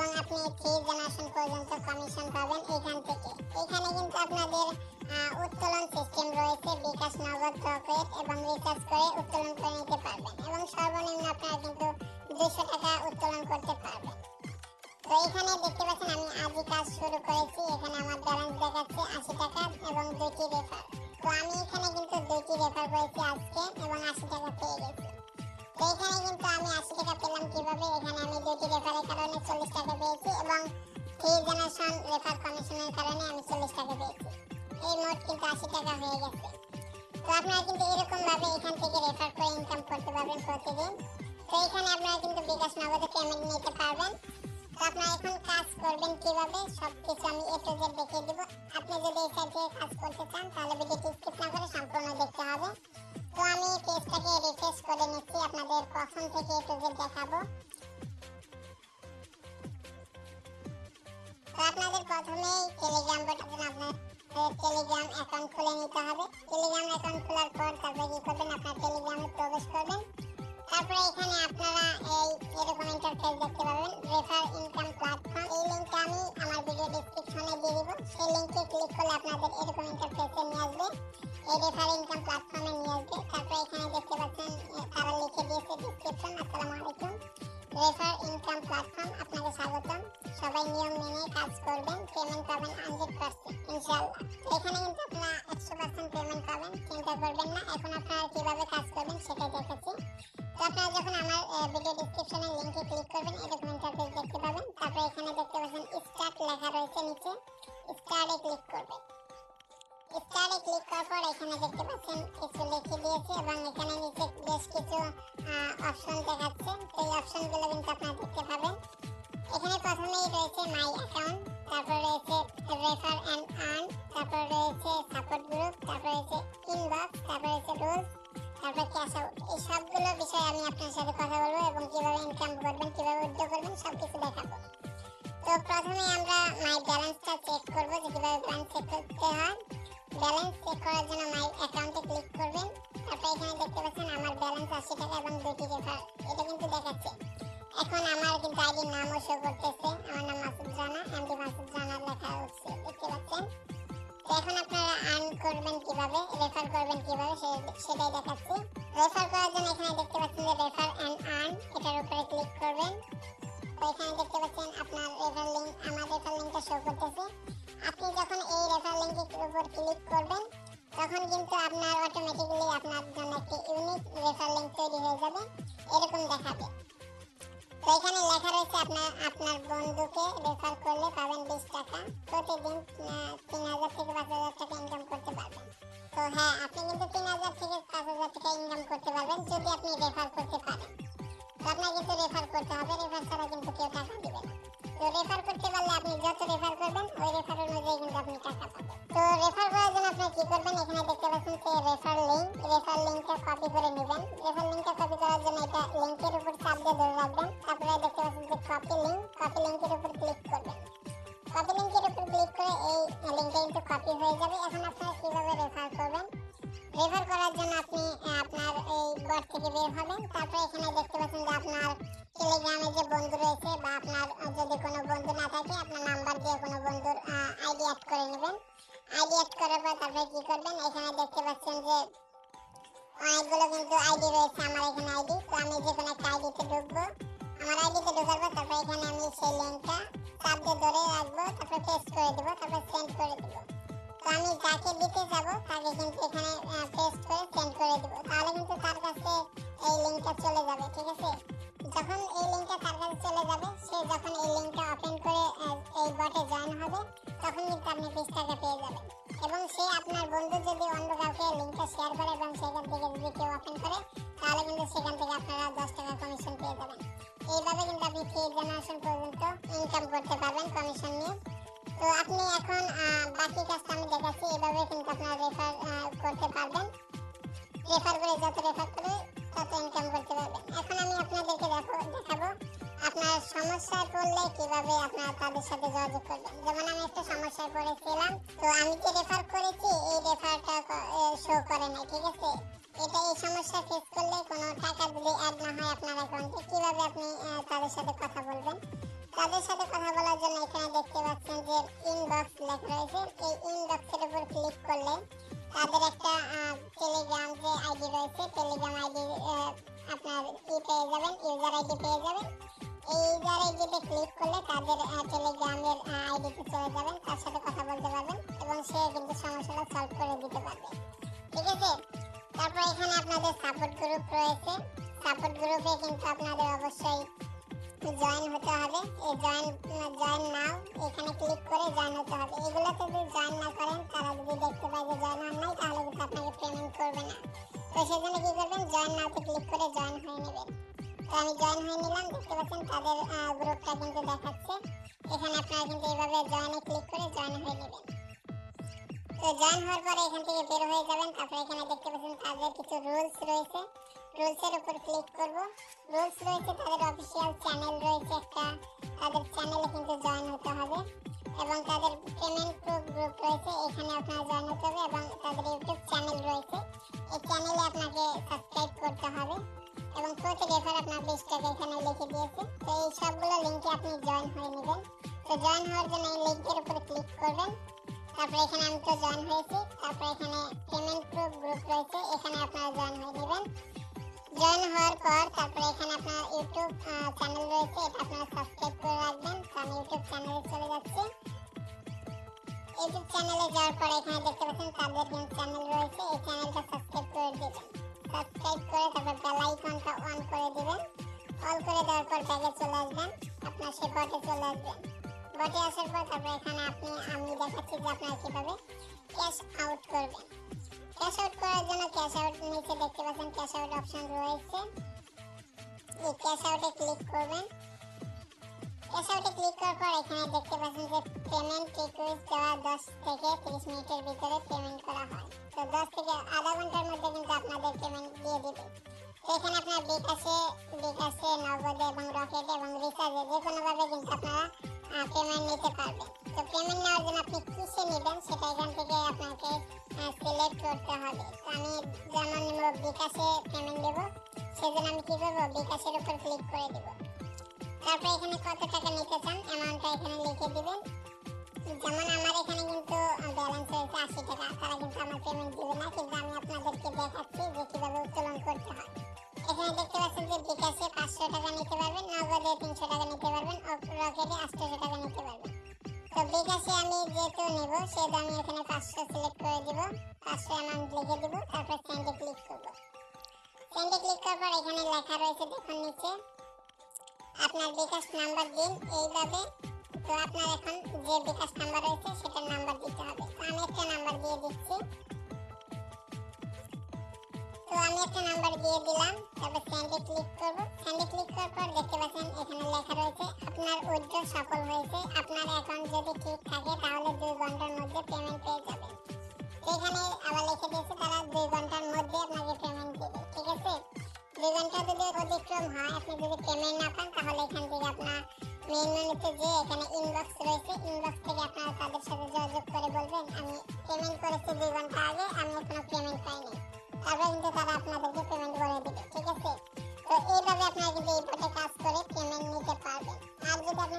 এবং আপনি three generation পর্যন্ত কমিশন পাবেন এখান থেকে। এখানে কিন্তু আপনাদের উত্তোলন সিস্টেম রয়েছে, বিকাশ নগদ রকেট এবং রিচার্জ করে উত্তোলন করে নিতে পারবেন। এবং সর্বনিম্ন আপনারা কিন্তু দুশো টাকা উত্তোলন করতে পারবেন। তো এখানে দেখতে পাচ্ছেন আমি আজই কাজ শুরু করেছি। এখানে আমার মোট কিন্তু আশি টাকা হয়ে গেছে। তো আপনারা কিন্তু এরকম ভাবে এখান থেকে রেফার করে ইনকাম করতে পারবেন প্রতিদিন। তো এখানে আপনারা কিন্তু বিকাশ নগদে পেমেন্ট নিতে পারবেন। তো আপনারা এখন কাজ করবেন কীভাবে, সবকিছু আমি এ দেখিয়ে দিব। আপনি যদি এই থেকে কাজ করতে চান, তাহলে ভিডিওটি স্কিপ না করে সম্পূর্ণ দেখতে তারপরে এখানে আপনারা এই এরকম ইন্টারফেস দেখতে পাবেন। রেফার ইনকাম প্ল্যাটফর্ম এই লিংকটা আমি আমার ভিডিও ডেসক্রিপশনে দিয়ে দিব। সেই লিংকে ক্লিক করলে আপনাদের এরকম ইন্টারফেসে নিয়ে আসবে। এই রেফার ইনকাম প্ল্যাটফর্মে নিয়ে আসবে। তারপরে এখানে দেখতে পাচ্ছেন তারা লিখে দিয়েছে ডেসক্রিপশন আসসালামু আলাইকুম। রেফার ইনকাম প্ল্যাটফর্ম আপনাকে স্বাগতম। সবাই নিয়ম মেনে কাজ করবেন পেমেন্ট পাবেন হান্ড্রেড পার্সেন্ট ইনশাল্লাহ এখানে কিন্তু আপনারা একশো পার্সেন্ট পেমেন্ট পাবেন, চিন্তা করবেন না, এখন আপনারা কীভাবে কাজ করবেন সেটাই দেখাচ্ছি। তো আপনারা যখন আমার ভিডিও ডেসক্রিপশনে লিংকে ক্লিক করবেন এরকম ইন্টারফেস দেখতে পাবেন। তারপরে এখানে দেখতে পাচ্ছেন স্টার্ট লেখা রয়েছে নিচে। স্টার্টে ক্লিক করবেন। স্টারে ক্লিক করার পর এখানে দেখতে পাচ্ছেন কিছু লিখে দিয়েছে এবং এখানে নিচে বেশ কিছু অপশন দেখাচ্ছে। তো এই অপশনগুলো কিন্তু আপনারা দেখতে পাবেন। এখানে প্রথমেই রয়েছে মাই অ্যাকাউন্ট তারপর রয়েছে রেফার অ্যান্ড আর্ন তারপর রয়েছে সাপোর্ট গ্রুপ তারপর রয়েছে ইনবক্স তারপর রয়েছে রুলস তারপর ক্যাশ আউট এই সবগুলো বিষয়ে আমি আপনার সাথে কথা বলব এবং কীভাবে ইনকাম করবেন, কীভাবে উদ্যোগ করবেন সব কিছু দেখাবো। তো প্রথমে আমরা মাই ব্যালেন্সটা চেক করব যে কীভাবে ব্যালেন্স চেক করতে হয়। ব্যালেন্স চেক করার জন্য মাই অ্যাকাউন্টে ক্লিক করবেন। তারপর এখানে দেখতে পাচ্ছেন আমার ব্যালেন্স আশি টাকা এবং দুটি রেফার এটা কিন্তু দেখাচ্ছে। এখন আমার কিন্তু আইডির নামও শো করতেছে। আমার নাম মাসুদ রানা এমডি মাসুদ রানা লেখা হচ্ছে। দেখতে পাচ্ছেন? তো এখন আপনারা আর্ন করবেন কীভাবে রেফার করবেন কীভাবে সেটাই দেখাচ্ছি। রেফার করার জন্য এখানে দেখতে পাচ্ছেন যে রেফার অ্যান্ড আর্ন এটার উপরে ক্লিক করবেন। তো এখানে দেখতে পাচ্ছেন আপনার রেফার লিংক আমার রেফার লিংকটা শো করতেছে। আপনি যখন এই রেফার লিংকের উপর ক্লিক করবেন তৈরি হয়ে যাবে, এরকম দেখাবে। তো এখানে লেখা রয়েছে আপনার আপনার বন্ধুকে রেফার করলে পাবেন বিশ টাকা। প্রতিদিন তিন হাজার থেকে পাঁচ হাজার টাকা ইনকাম করতে পারবেন। তো হ্যাঁ আপনি কিন্তু তিন হাজার থেকে পাঁচ হাজার টাকা ইনকাম করতে পারবেন যদি আপনি রেফার করতে পারেন। তো আপনার কিন্তু রেফার করতে হবে রেফার ছাড়া কিন্তু কেউ টাকা দেবে না। রেফার করতে পারলে আপনি যত রেফার করবেন, ওই রেফার অনুযায়ী কিন্তু আপনি টাকা পাবেন। তো রেফার করার জন্য আপনি কি করবেন? এখানে দেখতে পাচ্ছেন যে রেফার লিংক রেফার লিংকটা কপি করে নেবেন। রেফার লিংকটা কপি করার জন্য এটা লিংকের উপর চাপ দিয়ে ধরে রাখবেন। তারপরে দেখতে পাচ্ছেন যে কপি লিংক কপি লিংকের উপর ক্লিক করবেন। কপি লিংকের উপর ক্লিক করে এই লিংকটা কিন্তু কপি হয়ে যাবে। এখন আপনারা কীভাবে রেফার করবেন? রেফার করার জন্য আপনি আপনার এই বট থেকে বের হবেন। তারপরে এখানে দেখতে পাচ্ছেন যে আপনার বন্ধু রয়েছে বা আপনার যদি কোনো বন্ধু না থাকে, আপনার নাম্বার দিয়ে কোনো বন্ধুর আইডি অ্যাড করে নেবেন। আইডি অ্যাড করার পর তারপরে কি করবেন? এখানে দেখতে পাচ্ছেন যে অনেকগুলো কিন্তু আইডি রয়েছে আমার এখানে আইডি তো আমি যে কোনো একটা আইডিতে ঢুকবো। আমার আইডিতে ঢোকার পর তারপরে এখানে আমি সেই লিঙ্কটা চাপ দিয়ে ধরে রাখব, তারপর পেস্ট করে দেবো, তারপর সেন্ড করে দেবো। তো আমি যাকে দিতে যাব, তাকে কিন্তু এখানে পেস্ট করে সেন্ড করে দেবো। তাহলে কিন্তু তার কাছে এই লিঙ্কটা চলে যাবে, ঠিক আছে? যখন এই লিঙ্কটা তার কাছে চলে যাবে, সে যখন এই লিঙ্কটা ওপেন করে এই বটে জয়েন হবে, তখন কিন্তু আপনি পেজটাকে পেয়ে যাবেন। এবং সে আপনার বন্ধু যদি অন্য কাউকে লিঙ্কটা শেয়ার করে সমস্যায় পড়লে কীভাবে আপনারা তাদের সাথে যোগাযোগ করবেন? যেমন আমি একটা সমস্যায় পড়েছিলাম, তো আমি যে রেফার করেছি, এই রেফারটা শো করে নাই, ঠিক আছে? এটা এই সমস্যা ফেস করলে কোনো টাকা যদি অ্যাড না হয় আপনার অ্যাকাউন্টে কীভাবে আপনি তাদের সাথে কথা বলবেন? তাদের সাথে কথা বলার জন্য এখানে দেখতে পাচ্ছেন যে ইনবক্স লেখা রয়েছে। এই ইনবক্সের উপর ক্লিক করলে তাদের একটা টেলিগ্রাম যে আইডি রয়েছে টেলিগ্রাম আইডি আপনার কি পেয়ে যাবেন? ইউজার আইডি পেয়ে যাবেন। ইউজার আইডিতে ক্লিক করলে তাদের টেলিগ্রামের আইডিতে চলে যাবেন, তার সাথে কথা বলতে পারবেন এবং সে কিন্তু সমস্যাটা সলভ করে দিতে পারবে। ঠিক আছে? তারপর এখানে আপনাদের সাপোর্ট গ্রুপ রয়েছে। সাপোর্ট গ্রুপে কিন্তু আপনাদের অবশ্যই জয়েন হতে হবে। এই জয়েন জয়েন নাও এখানে ক্লিক করে জয়েন হতে হবে। এগুলোতে যদি জয়েন না করেন, তারা যদি দেখতে পায় যে জয়েন হন নাই, তাহলে কিন্তু আপনাকে পেমেন্ট করবে না। তো সেজন্য কি করবেন? জয়েন নাওতে ক্লিক করে জয়েন হয়ে নেবেন। আমি জয়েন হয়ে নিলাম, দেখতে পাচ্ছেন তাদের গ্রুপটা কিন্তু দেখাচ্ছে। এখানে আপনারা কিন্তু এইভাবে জয়েনে ক্লিক করে জয়েন হয়ে নেবেন। তো জয়েন হওয়ার পরে এখান থেকে বের হয়ে যাবেন, তারপরে এখানে দেখতে পাচ্ছেন তাদের কিছু রুলস রয়েছে। রুলসের উপর ক্লিক করব। রুলস রয়েছে, তাদের অফিসিয়াল চ্যানেল রয়েছে একটা। তাদের চ্যানেলে কিন্তু জয়েন হতে হবে। এবং তাদের পেমেন্ট প্রুফ গ্রুপ রয়েছে, এখানে আপনারা জয়েন হতে হবে। এবং তাদের ইউটিউব চ্যানেল রয়েছে। এই চ্যানেলে আপনাকে সাবস্ক্রাইব করতে হবে। এবং প্রতি রেফার আপনার বিশ টাকা এখানে লিখে দিয়েছে, তো এই সবগুলো লিঙ্কে আপনি জয়েন হয়ে নেবেন। তো জয়েন হওয়ার জন্য এই লিঙ্কের উপর ক্লিক করবেন। তারপরে এখানে আমি তো জয়েন হয়েছি, তারপরে এখানে পেমেন্ট প্রুফ গ্রুপ রয়েছে, এখানে আপনারা জয়েন হয়ে নেবেন। জয়েন হওয়ার পর তারপরে এখানে আপনার ইউটিউব চ্যানেল রয়েছে, এটা আপনারা সাবস্ক্রাইব করে রাখবেন। তো আমি ইউটিউব চ্যানেলে চলে যাচ্ছি। ইউটিউব চ্যানেলে যাওয়ার পরে এখানে দেখতে পাচ্ছেন তাদের কিন্তু চ্যানেল রয়েছে, এই চ্যানেলটা সাবস্ক্রাইব করে দিবেন। সাবস্ক্রাইব করে তারপর বেল আইকনটা অন করে দিবেন। অল করে দেওয়ার পর ব্যাগে চলে আসবেন, আপনার সে বটে চলে আসবেন। বটে আসার পর তারপর এখানে আপনি আমি দেখাচ্ছি যে আপনারা কীভাবে ক্যাশ আউট করবেন। ক্যাশ আউট করার জন্য ক্যাশ আউট নিচে দেখতে পাচ্ছেন ক্যাশ আউট অপশন রয়েছে। এই ক্যাশ আউটে ক্লিক করবেন। ক্লিক করার পর এখানে দেখতে পাচ্ছেন যে পেমেন্ট রিকোয়েস্ট দেওয়া দশ থেকে তিরিশ মিনিটের ভিতরে পেমেন্ট করা হয়। তো দশ থেকে আধা ঘণ্টার মধ্যে কিন্তু আপনাদের পেমেন্ট দিয়ে দিবে। তো এখানে আপনার বিকাশে বিকাশে, নগদে এবং রকেটে এবং রিচার্জে যে কোনোভাবে কিন্তু আপনারা পেমেন্ট নিতে পারবেন। তো পেমেন্ট নেওয়ার জন্য আপনি কিসে নেবেন সেটা এখান থেকে আপনাকে সিলেক্ট করতে হবে। আমি যেমন বিকাশে পেমেন্ট দেব, সেজন্য আমি কি করব? বিকাশের উপর ক্লিক করে দেব। তারপর এখানে কত টাকা নিতে চান অ্যামাউন্টটা এখানে লিখে দিবেন। যেমন আমার এখানে কিন্তু ব্যালেন্স রয়েছে আশি টাকা। তারা কিন্তু আমার পেমেন্ট দিবে না, কিন্তু আমি আপনাদেরকে দেখাচ্ছি যে কীভাবে উত্তোলন করতে হয়। এখানে দেখতে পাচ্ছেন যে বিকাশে পাঁচশো টাকা নিতে পারবেন, নগদে তিনশো টাকা নিতে পারবেন রকেটে আটশো টাকা নিতে পারবেন। তো বিকাশে আমি যেহেতু নেব, সেহেতু আমি এখানে পাঁচশো সিলেক্ট করে দিব, পাঁচশো অ্যামাউন্ট লিখে দিব, তারপর সেন্ডে ক্লিক করব। সেন্ডে ক্লিক করার পর এখানে লেখা রয়েছে দেখুন নিচে আপনার বিকাশ নাম্বার দিন এইভাবে। তো আপনার এখন যে বিকাশ নাম্বার রয়েছে সেটার নাম্বার দিতে হবে। তো আমি একটা নাম্বার দিয়ে দিচ্ছি। তো আমি একটা নাম্বার দিয়ে দিলাম। তারপর সেন্ডে ক্লিক করব। সেন্ডে ক্লিক করার পর দেখতে পাচ্ছেন এখানে লেখা রয়েছে, আপনার উইথড্র সফল হয়েছে। আপনার অ্যাকাউন্ট যদি ঠিক থাকে তাহলে দুই ঘণ্টার মধ্যে পেমেন্ট পেয়ে যাবেন। তো এখানে আবার লিখে দিয়েছে, তারা দুই ঘণ্টার মধ্যে আপনাকে পেমেন্ট দেবে। ঠিক আছে? দুই ঘণ্টা যদি অতিক্রম হয়, আপনি যদি পেমেন্ট না পান মেনুতে যে এখানে ইনবক্স রয়েছে ইনবক্স থেকে আপনারা তাদের সাথে যোগাযোগ করে বলবেন, আমি পেমেন্ট করেছি দুই ঘণ্টা আগে, আমি এখনও পেমেন্ট পাইনি। তারপরে কিন্তু তারা আপনাদেরকে পেমেন্ট করে দেবে, ঠিক আছে? তো এইভাবে আপনারা কিন্তু এই কাজ করে পেমেন্ট নিতে পারবেন। আর যদি আপনি